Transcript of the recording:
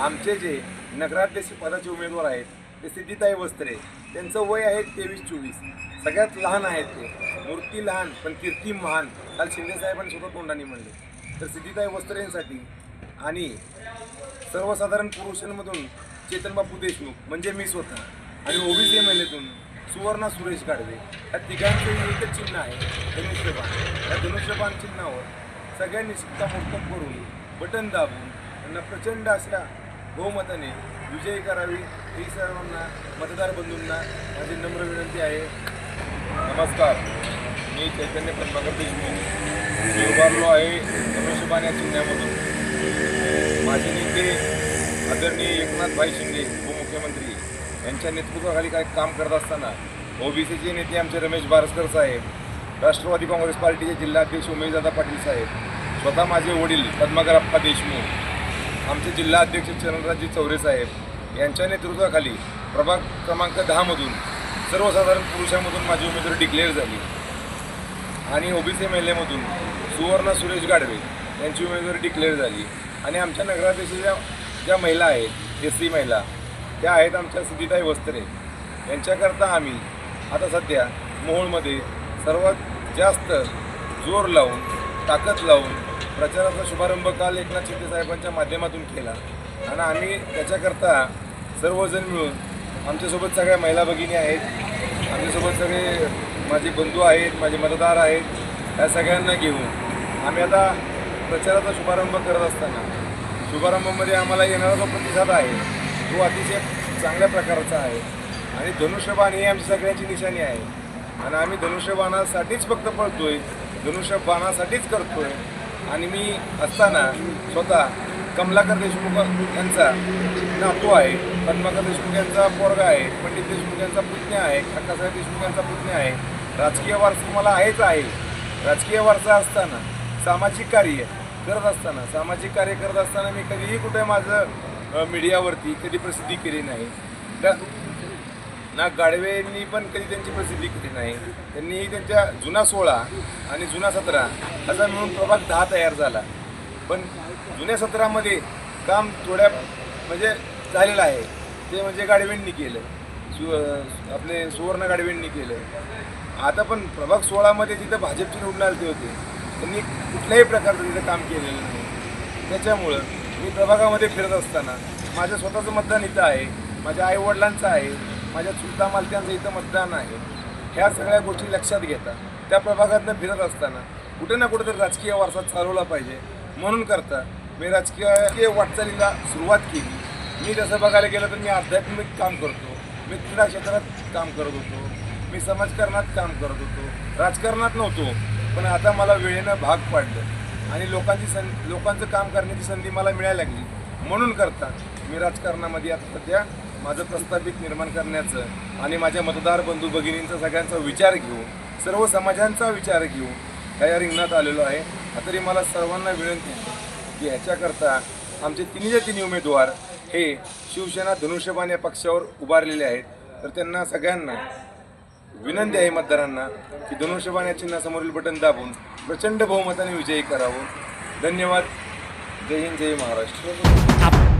आमचे जे नगराध्यक्ष पदाचे उमेदवार आहेत ते सिद्धिताई वस्त्रे त्यांचं वय आहे तेवीस चोवीस. सगळ्यात लहान आहेत ते. मूर्ती लहान पण कीर्ती महान. काल शिंदे साहेबांनी स्वतः तोंडाने म्हणले. तर सिद्धिताई वस्त्रेंसाठी आणि सर्वसाधारण पुरुषांमधून चेतनबापू देशमुख म्हणजे मी स्वतः आणि ओबीसी एम एल एतून सुवर्णा सुरेश गाडवे. या तिघांचं एकच चिन्ह आहे धनुष्यबाण. या धनुष्यबाण चिन्हावर सगळ्यांनी शिक्कामोर्तब करून बटन दाबून त्यांना प्रचंड अशा बहुमताने विजयी करावी ही सर्वांना मतदार बंधूंना माझी नम्र विनंती आहे. नमस्कार. मी चैतन्य पद्माकर देशमुख. मी उभारलो आहे धनुष्यबाण या चिन्हामधून. माझे नेते आदरणीय एकनाथभाई शिंदे उपमुख्यमंत्री. यांच्या नेतृत्वाखाली काही काम करत असताना ओबीसीचे नेते आमचे रमेश बारसकर साहेब राष्ट्रवादी काँग्रेस पार्टीचे जिल्हाध्यक्ष उमेशदादा पाटील साहेब स्वतः माझे वडील पद्माकर अप्पा देशमुख आमचे जिल्हा अध्यक्ष चरणराजी चौरे साहेब यांच्या नेतृत्वाखाली प्रभाग क्रमांक दहामधून सर्वसाधारण पुरुषामधून माझी उमेदवारी डिक्लेअर झाली. आणि ओबीसी महिलेमधून सुवर्णा सुरेश गाडवे यांची उमेदवारी डिक्लेअर झाली. आणि आमच्या नगराध्यक्षाच्या ज्या महिला आहेत एस सी महिला त्या आहेत आमच्या सुधीताई वस्त्रे. यांच्याकरता आम्ही आता सध्या मोहोळमध्ये सर्वात जास्त जोर लावून ताकद लावून प्रचाराचा शुभारंभ काल एकनाथ शिंदे साहेबांच्या माध्यमातून केला. आणि आम्ही त्याच्याकरता सर्वजण मिळून आमच्यासोबत सगळ्या महिला भगिनी आहेत आमच्यासोबत सगळे माझे बंधू आहेत माझे मतदार आहेत या सगळ्यांना घेऊन आम्ही आता प्रचाराचा शुभारंभ करत असताना शुभारंभामध्ये आम्हाला येणारा जो प्रतिसाद आहे तो अतिशय चांगल्या प्रकारचा आहे. आणि धनुष्यबाण ही आमची सगळ्यांची निशाणी आहे. आणि आम्ही धनुष्यबाणासाठीच फक्त पळतोय धनुष्यबाणासाठीच करतोय. आणि मी असताना स्वतः कमलाकर देशमुख यांचा नातू आहे पद्माकर देशमुख यांचा पोरगा आहे पंडित देशमुख यांचा पुतण्या आहे काकासाहेब देशमुख यांचा पुतण्या आहे. राजकीय वारसा मला आहेच आहे. राजकीय वारसा असताना सामाजिक कार्य करत असताना सामाजिक कार्य करत असताना मी कधीही कुठे माझं मीडियावरती कधी प्रसिद्धी केली नाही. त्या ना गाडवेंनी पण कधी त्यांची प्रसिद्धी केली नाही. त्यांनी त्यांच्या जुना सोळा आणि जुना सतरा असा मिळून प्रभाग दहा तयार झाला. पण जुन्या सत्रामध्ये काम थोड्या म्हणजे झालेलं आहे. ते म्हणजे गाडवेंनी केलं. सु आपले सुवर्ण गाडवेंनी केलं. आता पण प्रभाग सोळामध्ये जिथं भाजपचे निवडून आले होते त्यांनी कुठल्याही प्रकारचं तिथं काम केलेलं नाही. त्याच्यामुळं मी प्रभागामध्ये फिरत असताना माझं स्वतःचं मतदान इथं आहे माझ्या आईवडिलांचं आहे माझ्या चुलता मालक्यांचं इथं मतदान आहे. ह्या सगळ्या गोष्टी लक्षात घेता. त्या प्रभागातनं फिरत असताना कुठे ना कुठे तर राजकीय वारसा चालवला पाहिजे. म्हणून करता मी राजकीय वाटचालीला सुरुवात केली. मी जसं बघायला गेलं तर मी आध्यात्मिक काम करतो. मी क्रीडा क्षेत्रात काम करत होतो. मी समाजकारणात काम करत होतो. राजकारणात नव्हतो पण आता मला वेळेनं भाग पाडलं. आणि लोकांची सं लोकांचं काम करण्याची संधी मला मिळायला लागली. म्हणून करता मी राजकारणामध्ये आता सध्या माझं प्रस्थापित निर्माण करण्याचं आणि माझ्या मतदार बंधू भगिनींचा सगळ्यांचा विचार घेऊन सर्व समाजांचा विचार घेऊन ह्या रिंगणात आलेलो आहे. तरी मला सर्वांना विनंती की ह्याच्याकरता आमचे तिन्ही तिन्ही उमेदवार हे शिवसेना धनुष्यबाण या पक्षावर उभारलेले आहेत. तर त्यांना सगळ्यांना विनंती आहे मतदारांना की धनुष्यबाण या चिन्हासमोरील बटन दाबून प्रचंड बहुमताने विजयी करावं. धन्यवाद. जय हिंद जय महाराष्ट्र.